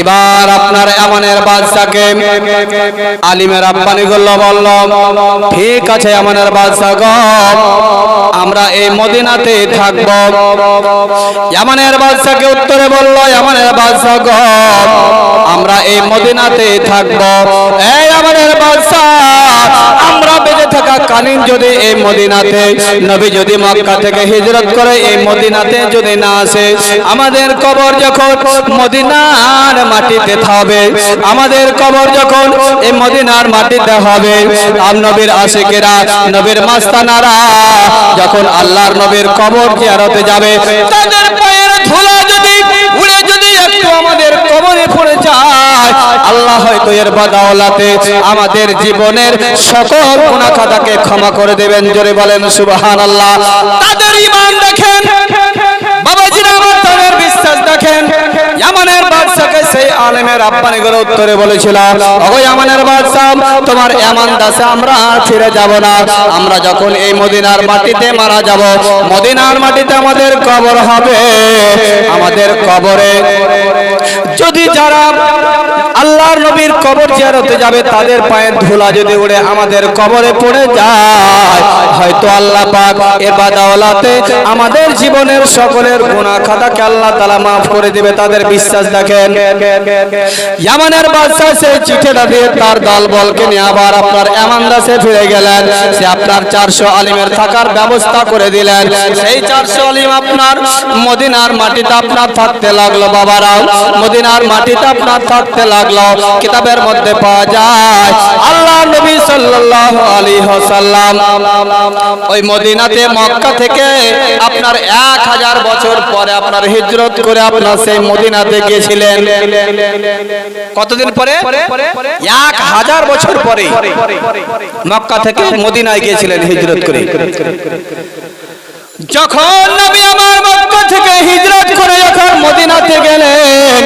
এবার আপনার এমনের বাদশাকে আলিমের আব্বানি করল বলল, ঠিক আছে এমনের বাদশা গ আমরা এই মদিনাতে থাকব। এমনের বাদশাকে উত্তরে বলল এমনের বাদশা গ আমরা এই মদিনাতে থাকব। এই আমাদের বাদশা আমরা বেঁচে থাকা কালীন যদি এই মদিনাতে, নবী যদি মক্কা থেকে হিজরত করে, এই মদিনাতে যদি না আসে, আমাদের কবর যখন মদিনার মাটিতে হবে আমাদের কবর যখন এই মদিনার মাটিতে হবে, আর নবীর আশিকেরা, নবীর মাস্তানারা যখন আল্লাহর নবীর কবর জিয়ারতে যাবে, তাদের পায়ের ধুলা যদি উড়ে যদি একটু আমাদের কবরে পড়ে যায় আল্লাহ বা দাওলাতে আমাদের জীবনের সকল গুণাখাতাকে ক্ষমা করে দেবেন। জোরে বলেন, সুবহানাল্লাহ। তাদের ঈমান দেখেন। বাবাজিরা আমার তাদের বিশ্বাস দেখেন। সেই আলেমের আব্বানি করে উত্তরে বলেছিল, ওগো ইয়ামানের বাদশাহ, তোমার এমন দাসে আমরা আর ফিরে যাব না। আমরা যখন এই মদিনার মাটিতে মারা যাব, মদিনার মাটিতে আমাদের কবর হবে। আমাদের কবরে যদি যারা আল্লাহর নবীর কবর জিয়ারতে যাবে, তাদের পায়ের ধুলা যদি উড়ে আমাদের কবরে পড়ে যায়, হয়তো আল্লাহ পাক এ বাদাওলাতে আমাদের জীবনের সকলের গুনাহ খাতাকে আল্লাহ তাআলা মাফ করে দিবে। তাদের বিশ্বাস দেখেন ইয়ামানের বাদশা সেই দিয়ে তার নিয়ে আবার আপনার এমন দাসে ফিরে গেলেন। সে আপনার চারশো আলিমের থাকার ব্যবস্থা করে দিলেন। সেই চারশো আলিম আপনার মদিনার মাটিতে আপনার থাকতে লাগল, বাবারাও। মদিনার মাটিতে আপনার থাকতে লাগল। কিতাবের মধ্যে পাওয়া যায়, আল্লাহ নবী ওই মদিনাতে মক্কা থেকে আপনার এক হাজার বছর পরে আপনার হিজরত করে আপনার সেই মদিনাতে গিয়েছিলেন। কতদিন পরে? এক হাজার বছর পরে। মক্কা থেকে মদিনায় গিয়েছিলেন হিজরত করে। যখন নবী আমার মক্কা থেকে হিজরত করে যখন মদিনাতে গেলেন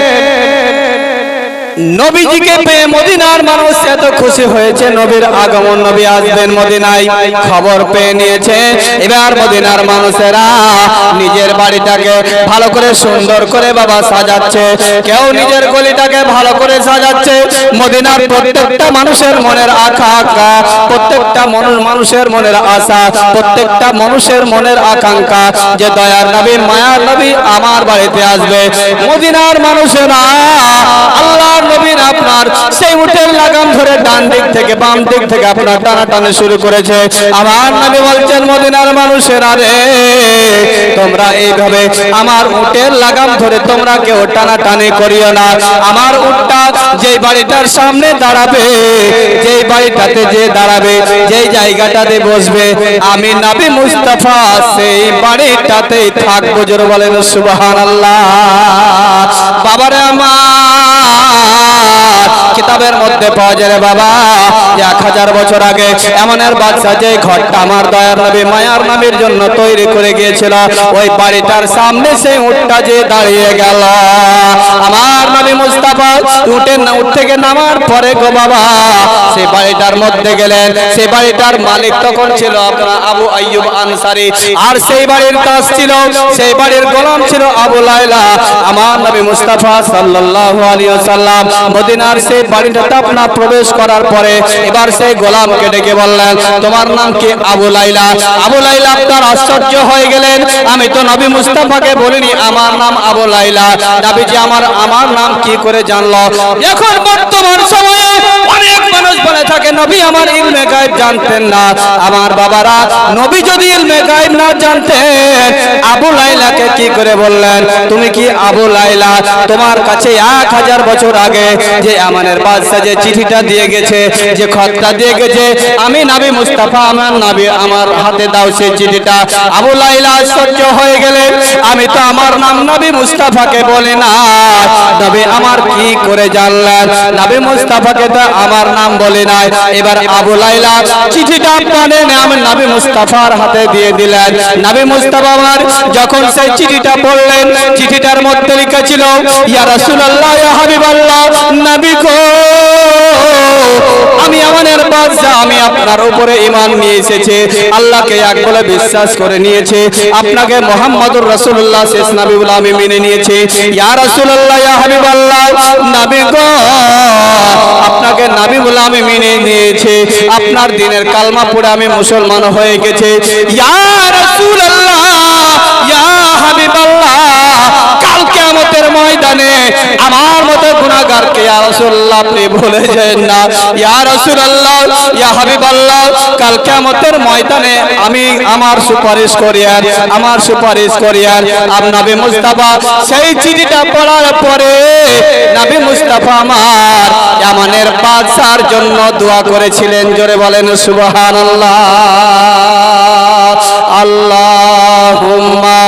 নবীজিকে পেয়ে মদিনার মানুষ এত খুশি হয়েছে নবীর আগমন নবী আসবেন মদিনায় খবর পেয়ে নিয়েছে। এবার মদিনার মানুষেরা নিজের বাড়িটাকে ভালো করে সুন্দর করে বাবা সাজাচ্ছে। কেউ নিজের গলিটাকে ভালো করে সাজাচ্ছে। মদিনার প্রত্যেকটা মানুষের মনের আকাঙ্ক্ষা প্রত্যেকটা মানুষ মানুষের মনের আশা প্রত্যেকটা মানুষের মনের আকাঙ্ক্ষা যে দয়ার নবী মায়ার নবী আমার বাড়িতে আসবে। মদিনার মানুষেরা আল্লাহ নবীন আপনার। সেই উটের লাগাম ধরে ডান দিক থেকে বাম দিক থেকে আপনার টানা টানে শুরু করেছে। আমার নবী বলছেন, মদিনার মানুষেরা রে, তোমরা এইভাবে আমার উটের লাগাম ধরে তোমরা কেউ টানা টানি করিও না। আমার উটটা যেই বাড়িটার সামনে দাঁড়াবে, যেই বাড়িটাতে যে দাঁড়াবে, যেই জায়গাটাতে বসবে, আমি নবী মুস্তাফা সেই বাড়িটাতেই থাকব। জোর বলেন, সুবহানাল্লাহ। বাবারে আমার কিতাবের মধ্যে পাওয়া যায় বাবা এক হাজার বছর আগে এমনের বাদশা যে ঘরটা আমার দয়ার নবী মায়ার নবীর জন্য তৈরি করে গিয়েছিল, ওই বাড়িটার সামনে সেই উটটা যে দাঁড়িয়ে গেল। আমার নবী মুস্তাফা উঠে না, উঠ থেকে নামার পরে গো বাবা, সেই বাড়িটার মধ্যে গেলেন। সেই বাড়িটার মালিক তখন ছিল আপনার আবু আইয়ুব আনসারি, আর সেই বাড়ির কাজ ছিল, সেই বাড়ির গোলাম ছিল আবু লাইলা আমার নবী মুস্তাফা সাল্লাল্লাহু আলাইহি ওয়াসাল্লাম মদিনার সেই বাড়িটাতে আপনার প্রবেশ করার পরে এবার সেই গোলামকে ডেকে বললেন, তোমার নাম কি আবু লাইলা? আবু লাইলা আপনার আশ্চর্য হয়ে গেলেন। আমি তো নবী মুস্তাফাকে বলিনি, আমার নাম আবু লাইলা। নবীজি আমার আমার নাম কি করে জানলো? এখন বর্তমান সময়ে অনেক মানুষ বলে থাকে, নবী আমার ইলমে গায়েব জানতেন না। আমার বাবারা, নবী যদি ইলমে গায়েব না জানতেন, আবু লাইলাকে কি করে বললেন? তুমি কি আবু লাইলা? তোমার কাছে এক হাজার বছর আগে যে আমানের বাদশা যে চিঠিটা দিয়ে গেছে, যে খতটা দিয়ে গেছে, আমি নাবি মুস্তাফা আমার নাবি আমার হাতে দাও সেই চিঠিটা। আবু লাইলা আশ্চর্য হয়ে গেলেন, আমি তো আমার নাম নবী মুস্তাফাকে বলি না। নবী আমার কি করে জানলেন? নবী মুস্তাফাকে তো আমার নাম বলি নাই। এবার আবু লাইলা চিঠিটা পানে নাম নবী মুস্তাফার হাতে দিয়ে দিলেন। নাবি মুস্তাফা আমার যখন সেই চিঠিটা পড়লেন, চিঠিটার মধ্যে লিখেছিল, ইয়া রাসূলুল্লাহ, ইয়া হাবিবাল্লাহ, নবী গো আমি আমি আপনার উপরে ইমান নিয়ে এসেছে। আল্লাহকে এক বলে বিশ্বাস করে নিয়েছে। আপনাকে মোহাম্মদুর রাসূলুল্লাহ, শেষ নবী বলে আমি মেনে নিয়েছি। ইয়া রাসূলুল্লাহ, ইয়া হাবিবাল্লাহ, নবী গো, আপনাকে নবী বলে আমি মেনে নিয়েছি। আপনার কালমা পড়ে আমি মুসলমান হয়ে গেছে। ইয়া রাসূলুল্লাহ ময়দানে আমার মতো গুনাহগারকে ইয়া রাসূলুল্লাহ আপনি ভুলে যাবেন না। ইয়া রাসূলুল্লাহ, ইয়া হাবিবাল্লাহ, কাল কিয়ামতের ময়দানে আমি আমার সুপারিশ করিয়ার, আমার সুপারিশ করিয়ার আপ নবী মুস্তাফা সেই চিঠিটা পড়ার পরে নবী মুস্তাফা আমার ইয়ামানের বাদশার জন্য দোয়া করেছিলেন, জোরে বলেন সুবহানাল্লাহ। আল্লাহুম্মা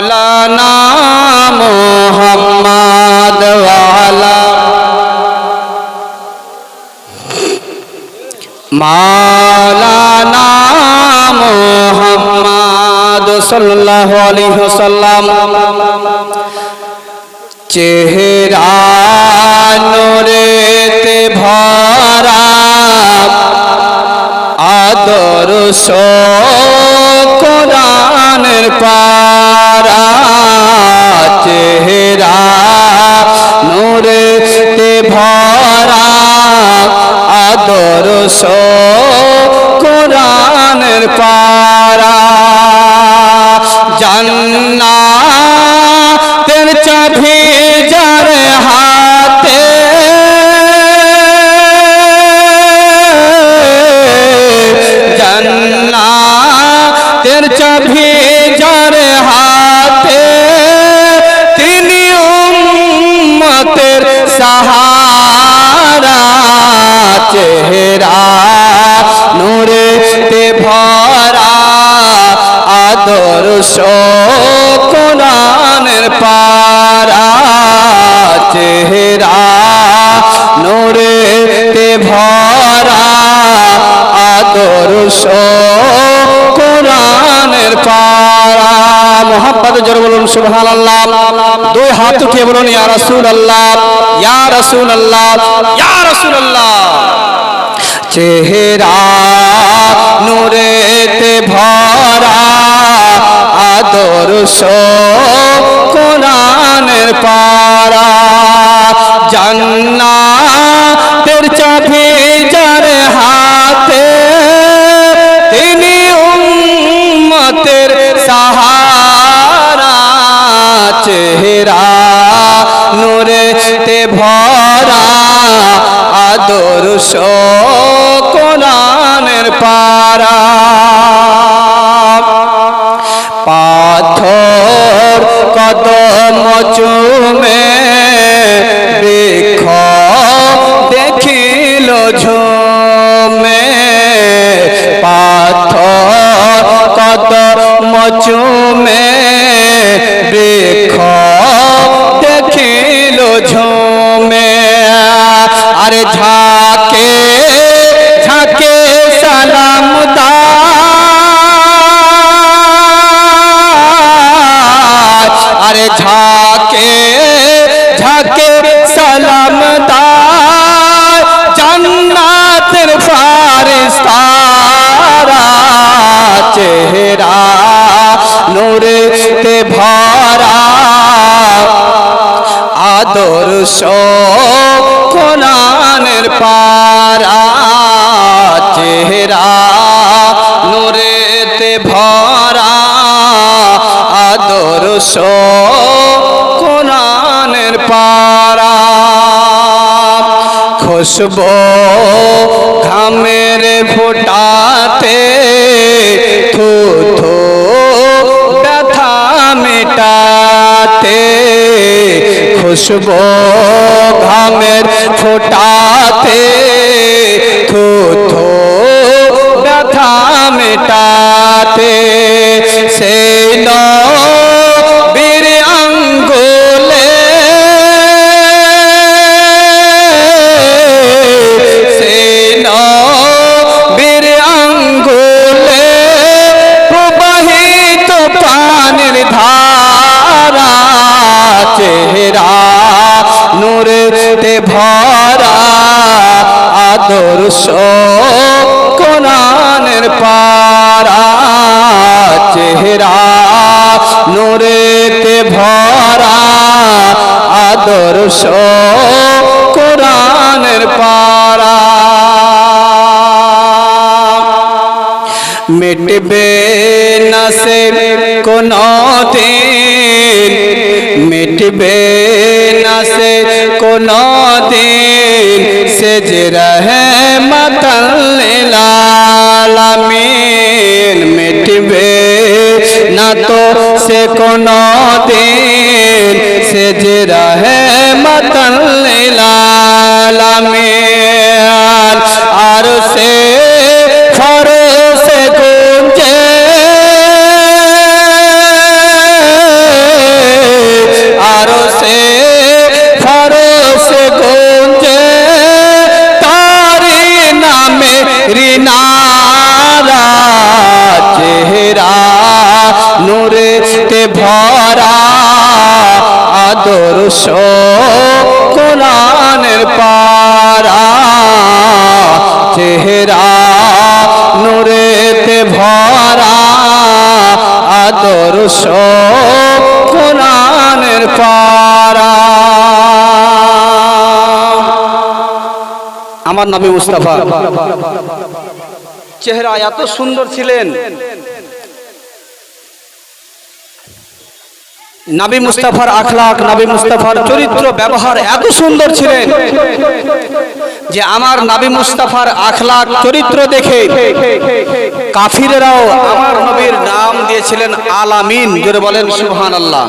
মাওলানা মোহাম্মদ মাওলানা মোহাম্মদ সাল্লাল্লাহু আলাইহি ওয়াসাল্লাম চেহারা নূরেতে ভরা আদর্শ কোরআনের পারা আদর্শ চেহারা, নূরে তে ভরা আদর্শ কোরআনের পারা চেহারা, নূরে তে ভরা আদর্শ কোরআনের পারা মোহাম্মদ জোর বলুন, সুবহানাল্লাহ। দুই হাত উঠিয়ে বলুন, ইয়া রাসূলুল্লাহ ইয়া রাসূলুল্লাহ ইয়া রাসূলুল্লাহ চেহারা নূরেতে ভরা আদর্শ কোরআনের পারা জান্নাতের চাবি যার হাতে, তিনি উম্মতের সাহারা। চেহারা নূরেতে ভরা আদর্শ চুমে বৃক্ষ দেখিল ঝুমে। পাথর কত চুমে আদর্শ কোরআনের পারা চেহারা নূরেতে ভরা, আদর্শ কোরআনের পারা খুশবো ঘামের ফোটাতে থু থু ব্যথা মেটাতে খুশবো ঘামের ফোটাতে থু থু ব্যথা মেটাতে। চেহারা নূরেতে ভরা আদর্শ কোরআনের পারা চেহারা নূরেতে ভরা আদর্শ কোরআনের পারা মিটবে না সে কোনো দিন দিন সেজ রহে মতলামিন মিটবে না তো সে কোনো দিন সেজ রহে মতলামিন আমার নবী মুস্তাফা। চেহারা এত সুন্দর ছিলেন। নবী মুস্তাফার আখলাক, নবী মুস্তাফার চরিত্র, ব্যবহার এত সুন্দর ছিলেন যে আমার নবী মুস্তাফার আখলাক চরিত্র দেখে কাফিরেরাও আমার নবীর নাম দিয়েছিলেন আলামিন। জোরে বলেন সুবহান আল্লাহ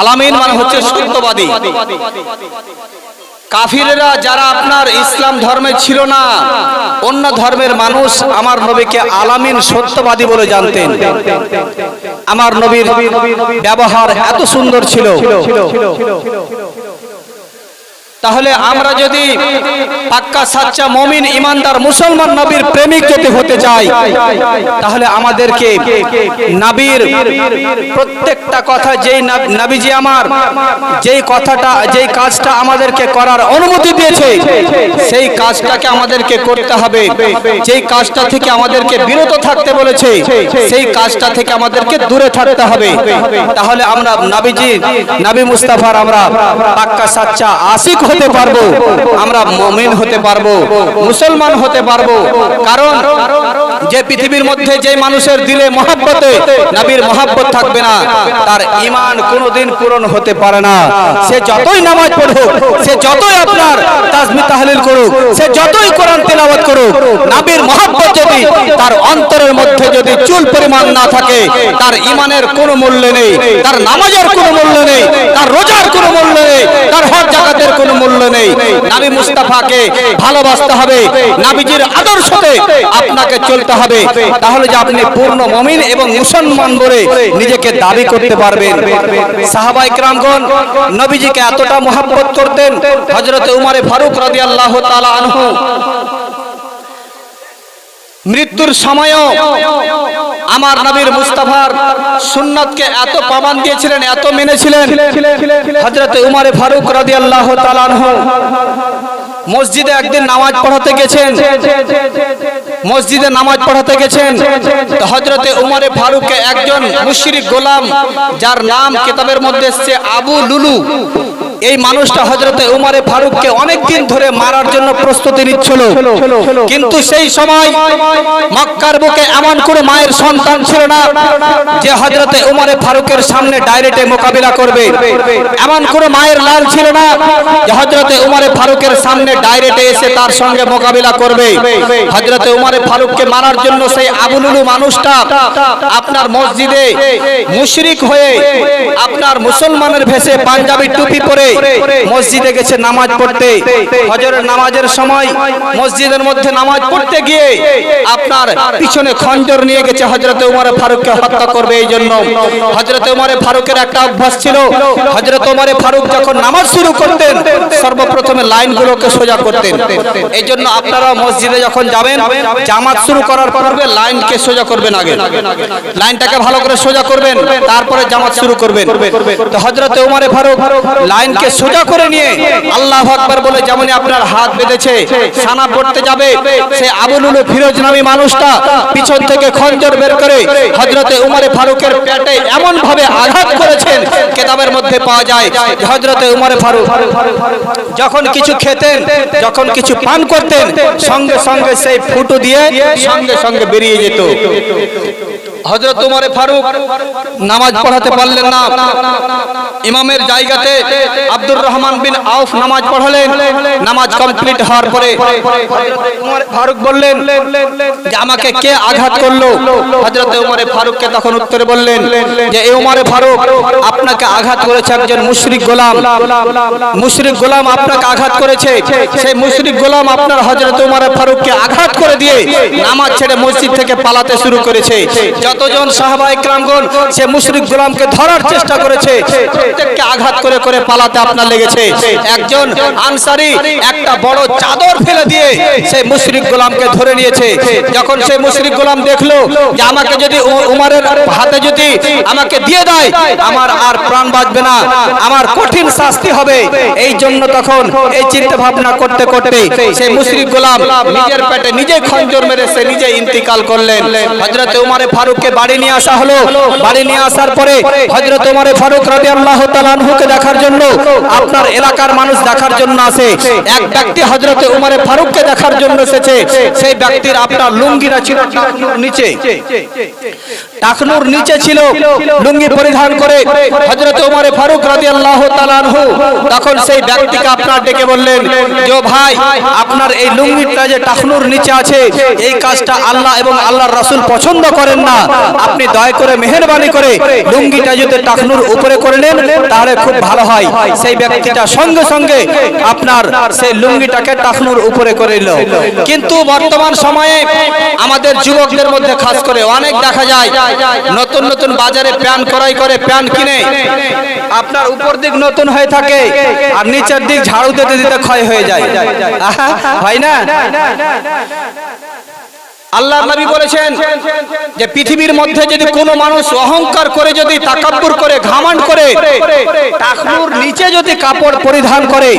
আলামিন মানে হচ্ছে সত্যবাদী। কাফিরেরা যারা আপনার ইসলাম ধর্মে ছিল না, অন্য ধর্মের মানুষ আমার নবীকে আলামিন সত্যবাদী বলে জানতেন। আমার নবীর ব্যবহার এত সুন্দর ছিল। তাহলে আমরা যদি পাক্কা সাচ্চা মমিন ইমানদার মুসলমান নবীর প্রেমিক যদি হতে চাই তাহলে আমাদেরকে নবীর প্রত্যেকটা কথা যেই নাব- নবীজি আমার যেই কথাটা যেই কাজটা আমাদেরকে করার অনুমতি দিয়েছে সেই কাজটাকে আমাদেরকে করতে হবে। যেই কাজটা থেকে আমাদেরকে বিরত থাকতে বলেছে সেই কাজটা থেকে আমাদেরকে দূরে থাকতে হবে। তাহলে আমরা নাবিজি নাবি মুস্তাফার আমরা পাক্কা সাচ্চা আশিক হতে পারব আমরা মমিন হতে পারব মুসলমান হতে পারব কারণ যে পৃথিবীর মধ্যে যে মানুষের দিলে মহাব্বতে নবীর মহাব্বত থাকবে না তার ইমান কোনোদিন পূরণ হতে পারে না। সে যতই নামাজ পড়ুক সে যতই আপনার তাজমি তাহলিল করুক সে যতই কোরআন তেলাওয়াত করুক নবীর মহাব্বত যদি তার অন্তরের মধ্যে যদি চুল পরিমাণ না থাকে তার ইমানের কোনো মূল্য নেই তার নামাজের কোনো মূল্য নেই তার রোজার কোনো মূল্য নেই তার হজ জাকাতের কোনো মূল্য নেই। নাবি মুস্তাফাকে ভালোবাসতে হবে। নাবিজির আদর্শতে আপনাকে চলতে হবে। তাহলে যে আপনি পূর্ণ মমিন এবং মুসলমান বলে নিজেকে দাবি করতে পারবেন। সাহাবাই ক্রামগণ নবীজিকে এতটা মহাব্বত করতেন হজরত উমারে ফারুক রাজি আল্লাহ তালা আনহু। মৃত্যুর সময়ও আমার নবীর মুস্তাফার সুন্নাতকে এত প্রমাণ দিয়েছিলেন, এত মেনেছিলেন। হযরত উমারে ফারুক তাআলা আনহু মসজিদে একদিন নামাজ পড়াতে গেছেন। মসজিদে নামাজ পড়াতে গেছেন। হজরতে উমরে ফারুককে একজন মুশরিক গোলাম, যার নাম কিতাবের মধ্যে এসছে আবু লুলু। এই মানুষটা হজরতে উমরে ফারুককে অনেক দিন ধরে মারার জন্য প্রস্তুতি নিচ্ছিল। কিন্তু সেই সময় মক্কার বুকে এমন কোনো মায়ের সন্তান ছিল না যে হজরতে উমরে ফারুকের সামনে ডাইরেক্টে মোকাবিলা করবে। এমন কোনো মায়ের লাল ছিল না যে হজরতে উমরে ফারুকের সামনে ডাইরেক্টে এসে তার সঙ্গে মোকাবিলা করবে। হজরতে উমরে ফারুককে মারার জন্য সেই আবুলুলু মানুষটা আপনার মসজিদে মুশরিক হয়ে আপনার মুসলমানের ভেসে পাঞ্জাবি টুপি পরে মসজিদে গেছে নামাজ পড়তে। হজরের নামাজের সময় মসজিদের মধ্যে নামাজ পড়তে গিয়ে আপনার পিছনে খঞ্জর নিয়ে গেছে হজরতে উমরে ফারুককে হত্যা করবে এই জন্য। হজরতে উমরে ফারুকের একটা অভ্যাস ছিল। হজরত উমরে ফারুক যখন নামাজ শুরু করতেন সর্বপ্রথমে লাইনগুলোকে সোজা করতেন। এই জন্য আপনারা মসজিদে যখন যাবেন জামাত শুরু করার পূর্বে লাইনকে সোজা করবেন আগে। লাইনটাকে ভালো করে সোজা করবেন তারপরে জামাত শুরু করবেন। তো হজরতে উমরে ফারুক লাইন লাইনকে সোজা করে নিয়ে আল্লাহ আকবার বলে যেমন আপনার হাত বেঁধেছে, সানা পড়তে যাবে। সে আবুলুল ফিরোজ নামী মানুষটা পিছন থেকে খঞ্জর বের করে হজরতে উমরে ফারুকের পেটে এমন ভাবে আঘাত করেছেন, কেতাবের মধ্যে পাওয়া যায় হজরতে উমরে ফারুক যখন কিছু খেতেন, যখন কিছু পান করতেন, সঙ্গে সঙ্গে সেই ফুটো দিয়ে সঙ্গে সঙ্গে বেরিয়ে যেত। হজরত উমরে ফারুক নামাজ পড়াতে পারলেন না। ইমামের জায়গাতে আব্দুর রহমান বিন আউফ নামাজ পড়ালেন। নামাজ কমপ্লিট হওয়ার পরে ফারুক বললেন যে, আমাকে কে আঘাত করল? হজরত উমরে ফারুককে তখন উত্তরে বললেন যে এই উমরে ফারুক, আপনাকে আঘাত করেছে একজন মুশরিক গোলাম। মুশরিক গোলাম আপনাকে আঘাত করেছে। সেই মুশরিক গোলাম আপনার হজরত উমরে ফারুককে আঘাত করে দিয়ে নামাজ ছেড়ে মসজিদ থেকে পালাতে শুরু করেছে। যতজন সাহাবা ইকরামগণ সে মুশরিক গোলামকে ধরার চেষ্টা করেছে, প্রত্যেককে আঘাত করে করে পালাতে আপনার লেগেছে। একজন আনসারি, একটা বড় চাদর ফেলে দিয়ে সেই মুশরিক গোলামকে ধরে নিয়েছে। যখন সেই মুশরিক গোলাম দেখল যে আমাকে যদি উমারের হাতে যদি আমাকে দিয়ে দেয়, আমার আর প্রাণ বাঁচবে না, আমার কঠিন শাস্তি হবে। এই জন্য তখন এই চিন্তা ভাবনা করতে করতে সেই মুশরিক গোলাম নিজের পেটে নিজে খঞ্জর মেরে সে নিজে ইন্তিকাল করলেন। হযরত উমারে ফারুককে বাড়ি নিয়ে আসা হলো। বাড়ি নিয়ে আসার পরে হযরত উমারে ফারুক রাদিয়াল্লাহু তাআলা আনহুকে দেখার জন্য আপনার এলাকার মানুষ দেখার জন্য আসে। এক ব্যক্তি হজরতে উমারে ফারুককে দেখার জন্য এসেছে। সেই ব্যক্তির আপনার লুঙ্গিটা ছিল নিচে। টাকনুর নিচে ছিল, লুঙ্গি পরিধান করে হযরত উমারে ফারুক রাদিয়াল্লাহু তাআলা আনহু। তখন সেই ব্যক্তিকে আপনার ডেকে বললেন, যে ভাই, আপনার এই লুঙ্গিটা যে টাকনুর নিচে আছে, এই কাজটা আল্লাহ এবং আল্লাহর রাসূল পছন্দ করেন না। আপনি দয়া করে মেহেরবানি করে লুঙ্গিটা যদি টাকনুর উপরে করে নেন, তাহলে খুব ভালো হয়। সেই ব্যক্তিটা সঙ্গে সঙ্গে আপনার সেই লুঙ্গিটাকে টাকনুর উপরে করে নিল। কিন্তু বর্তমান সময়ে আমাদের যুবকদের মধ্যে, খাস করে অনেক দেখা যায় নতুন নতুন বাজারে প্যান ক্রয় করে, প্যান কিনে। আপনার উপর দিক নতুন হয়ে থাকে, আর নিচের দিক ঝাড়ু দিতে দিতে ক্ষয় হয়ে যায়। হয় না? আল্লাহ নবী বলেছেন যে পৃথিবীর মধ্যে যদি কোনো মানুষ অহংকার করে, যদি তাকাব্বুর করে ঘামান করে টাকনুর নিচে যদি কাপড় পরিধান করে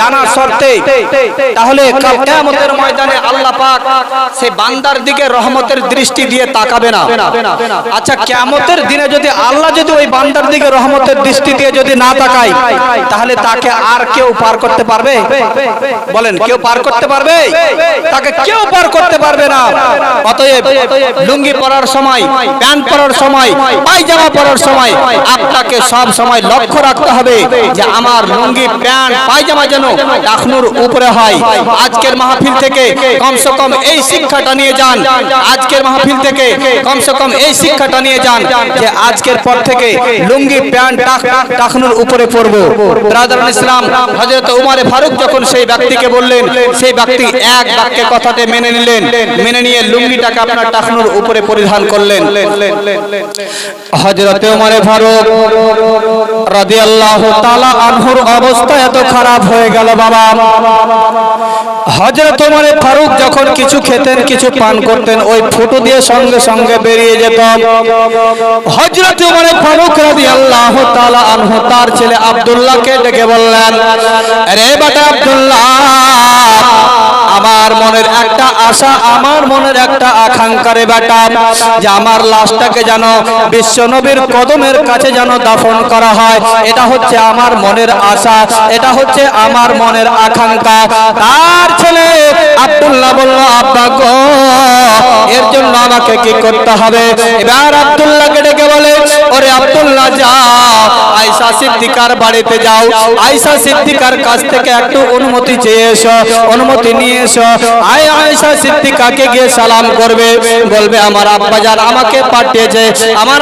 জানা শর্তে, তাহলে কিয়ামতের ময়দানে আল্লাহ পাক সে বান্দার দিকে রহমতের দৃষ্টি দিয়ে তাকাবে না। আচ্ছা কিয়ামতের দিনে যদি আল্লাহ যদি ওই বান্দার দিকে রহমতের দৃষ্টি দিয়ে যদি না তাকায়, তাহলে তাকে আর কেউ পার করতে পারবে? বলেন, কেউ পার করতে পারবে? তাকে কেউ পার করতে পারবে না। লুঙ্গি পরার সময়, প্যান্ট পরার সময়, পায়জামা পরার সময় আপনাকে সব সময় লক্ষ্য রাখতে হবে যে আমার লুঙ্গি, প্যান্ট, পায়জামা যেন টাকনুর উপরে হয়। আজকের মাহফিল থেকে কমসে কম এই শিক্ষাটা নিয়ে যান। আজকের মাহফিল থেকে কমসে কম এই শিক্ষাটা নিয়ে যান যে আজকের পর থেকে লুঙ্গি, প্যান্ট, টাক- টাকনুর উপরে পরবো। ব্রাদার ইসলাম, হযরত উমারে ফারুক যখন সেই ব্যক্তিকে বললেন, সেই ব্যক্তি এক বাক্যে কথাতে মেনে নিলেন। মেনে নিয়ে লুঙ্গিটাকে আপনার টাকনুর উপরে পরিধান করলেন। হযরত উমারে ফারুক রাদিয়াল্লাহু তাআলা আনহুর অবস্থা এত খারাপ হয়ে গেল বাবা। হযরত উমারে ফারুক যখন কিছু খেতেন, কিছু পান করতেন, ওই ফুটো দিয়ে সঙ্গে সঙ্গে বেরিয়ে যেত। হযরত উমারে ফারুক রাদিয়াল্লাহু তাআলা আনহু তার ছেলে আব্দুল্লাহকে ডেকে বললেন রে বেটা আব্দুল্লাহ আমার মনের একটা আশা, আমার মনের একটা আকাঙ্ক্ষা বেটা, যে আমার লাশটাকে যেন বিশ্বনবীর কদমের কাছে যেন দাফন করা হয়। এটা হচ্ছে আমার মনের আশা, এটা হচ্ছে আমার মনের আকাঙ্ক্ষা। তার ছেলে আব্দুল্লাহ বলল, আব্বা গো, এর জন্য আমাকে কি করতে হবে? এবার আব্দুল্লাহকে ডেকে বলে ওরে সিদ্দিকার বাড়িতে যাও। সিদ্দিকার কাছ থেকে একটু অনুমতি চেয়ে অনুমতি নিয়ে আয় সিদ্দিকাকে গিয়ে সালাম করবে। বলবে, আমার আব্বা জান আমাকে পাঠিয়েছে। আমার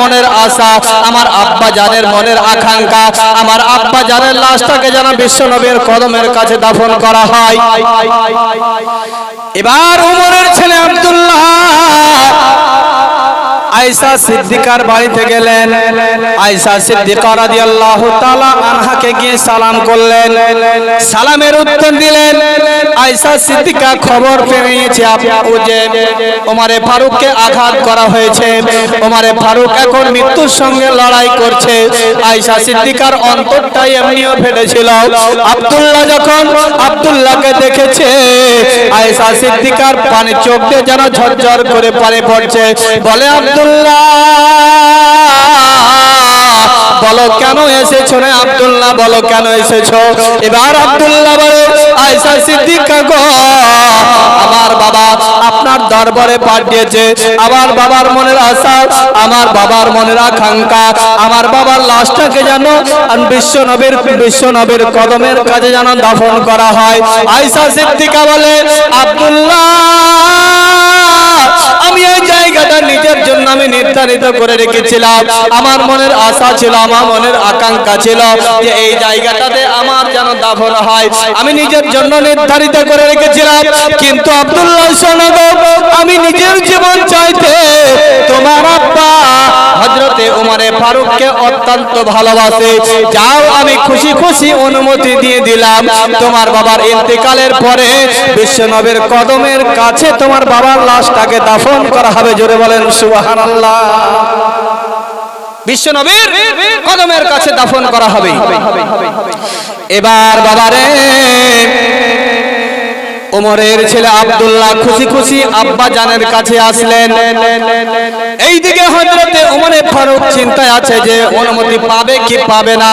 মনের আশা, আমার আব্বা জানের মনের আকাঙ্ক্ষা, আমার আব্বা জানের লাশটাকে যেন বিশ্ব নবীর কদমের কাছে দাফন করা হয়। এবার উমরের ছেলে আব্দুল্লাহ আয়েশা সিদ্দিকার বাড়িতে গেলেন। আয়েশা সিদ্দিকা রাদিয়াল্লাহু তাআলা আনহাকে গিয়ে সালাম করলেন। সালামের উত্তর দিলেন, আয়েশা সিদ্দিকা খবর পেয়ে নিয়েছে আপু যে ওমারে ফারুককে আঘাত করা হয়েছে। ওমারে ফারুক এখন মৃত্যুর সঙ্গে লড়াই করছে। আয়সা সিদ্দিকার অন্তরটাই এমনিও ফেটেছিল। আব্দুল্লাহ যখন আব্দুল্লাহকে দেখেছে, আয়েশা সিদ্দিকার পানি চোখ দিয়ে যেন ঝরঝর করে পানি পড়ছে। বলে বলো কেন এসেছ রে আব্দুল্লাহ? বলো কেন এসেছ? এবার আব্দুল্লাহ বলে আয়সা সিদ্দিকা গো আমার বাবা আপনার দরবারে পাঠিয়েছে। আমার বাবার মনের আশা, আমার বাবার মনের আকাঙ্ক্ষা, আমার বাবার লাশটাকে যেন বিশ্ব নবীর বিশ্ব নবীর কদমের কাছে যেন দাফন করা হয়। আয়েশা সিদ্দিকা বলে, আব্দুল্লাহ, আমি এই জায়গাটা নিজের জন্য আমি নির্ধারিত করে রেখেছিলাম। আমার মনের আশা ছিল, আমার মনের আকাঙ্ক্ষা ছিল যে এই জায়গাটাতে আমার যেন দাফন হয়। আমি নিজের জন্য নির্ধারিত করে রেখেছিলাম। কিন্তু আব্দুল্লাহ শোনব আমি নিজের জীবন চাইতে তোমার আব্বা হজরতে উমারে ফারুককে অত্যন্ত ভালোবাসে। যাও, আমি খুশি খুশি অনুমতি দিয়ে দিলাম। তোমার বাবার ইন্তেকালের পরে বিশ্বনবের কদমের কাছে তোমার বাবার লাশটাকে দাফন করা হবে জোরে বলেন, সুবহানাল্লাহ। বিশ্বনবীর কদমের কাছে দাফন করা হবে। এবার বাবারে, ওমরের ছেলে আব্দুল্লাহ খুশি খুশি আব্বা জানের কাছে আসলেন। এইদিকে হজরতে ওমরে ফারুক চিন্তায় আছে যে অনুমতি পাবে কি পাবে না।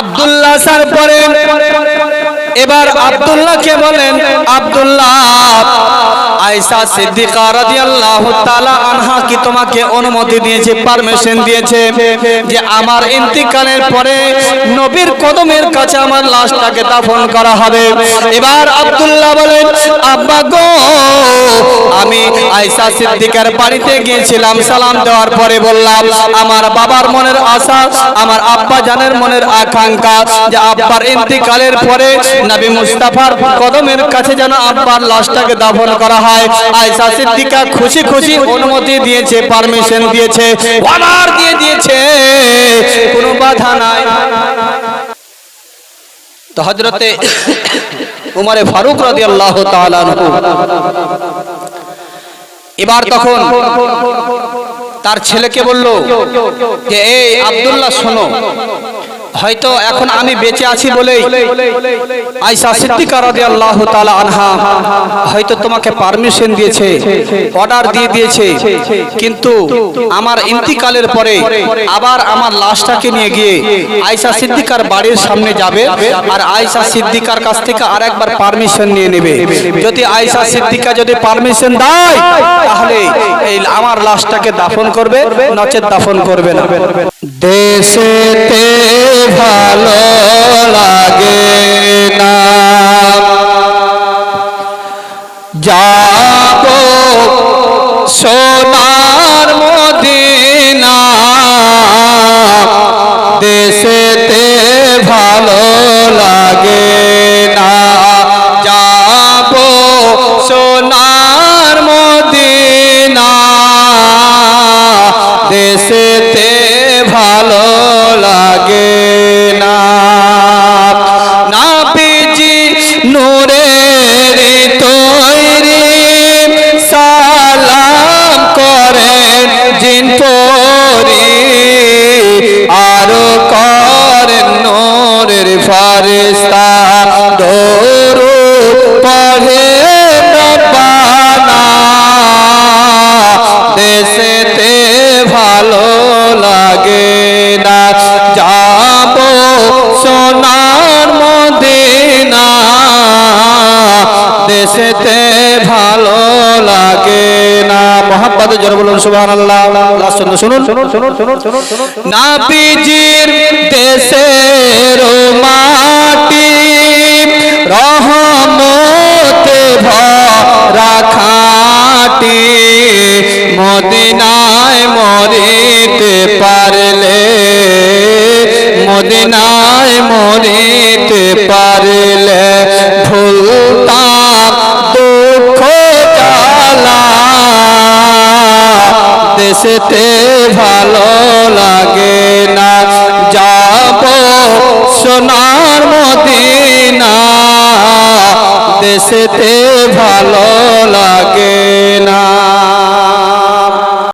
আব্দুল্লাহ স্যার পরে, এবার আব্দুল্লাহকে বলেন, আব্দুল্লাহ আয়েশা সিদ্দিকা রাদিয়াল্লাহু তাআলা আনহা কি তোমাকে অনুমতি দিয়েছে পারমিশন দিয়েছে যে আমার ইন্তিকালের পরে নবীর কদমের কাছে আমার লাশটাকে দাফন করা হবে? এবার আব্দুল্লাহ বলেন, আব্বা গো আমি আয়েশা সিদ্দিকার বাড়িতে গিয়েছিলাম, সালাম দেওয়ার পরে বললাম, আমার বাবার মনের আশা, আমার আব্বা জানের মনের আকাঙ্ক্ষা যে আব্বার ইন্তিকালের পরে নবী মুস্তাফার কদমের কাছে যেন আব্বার লাশটাকে দাফন করা হয়। আয়েশা সিদ্দিকা খুশি খুশি অনুমতি দিয়েছে, পারমিশন দিয়েছে অনার দিয়ে দিয়েছে। কোনো বাধা নাই। তো হজরতে উমারে ফারুক রাজি আল্লাহ এবার তখন তার ছেলেকে বলল যে এই আবদুল্লাহ শোনো। হয়তো এখন আমি বেঁচে আছি বলেই আয়সা সিদ্দিকা রাদিয়াল্লাহু তাআলা আনহা হয়তো তোমাকে পারমিশন দিয়েছে অর্ডার দিয়ে দিয়েছে, কিন্তু আমার ইন্তিকালের পরে আবার আমার লাশটাকে নিয়ে গিয়ে আয়সা সিদ্দিকার বাড়ির সামনে যাবে আর আয়সা সিদ্দিকার কাছ থেকে আরেকবার পারমিশন নিয়ে নেবে। যদি আয়সা সিদ্দিকা যদি পারমিশন দেয়, তাহলে এই আমার লাশটাকে দাফন করবে, নচেত দাফন করবে না। দেশেতে ভালো লাগে না। জোরে বলুন, সুবহানাল্লাহ। লাস্ট চন্দ্র শুনুন। শুনুন শুনুন শুনুন শুনুন শুনুন না বিজির দেশের মাটি রহমতে ভরা খাটি, মদিনায় মরিতে পারলে, মদিনায় মরিতে পারলে আসতে ভালো লাগে না। যাব সোনার মদিনা। দেশেতে ভালো লাগে না।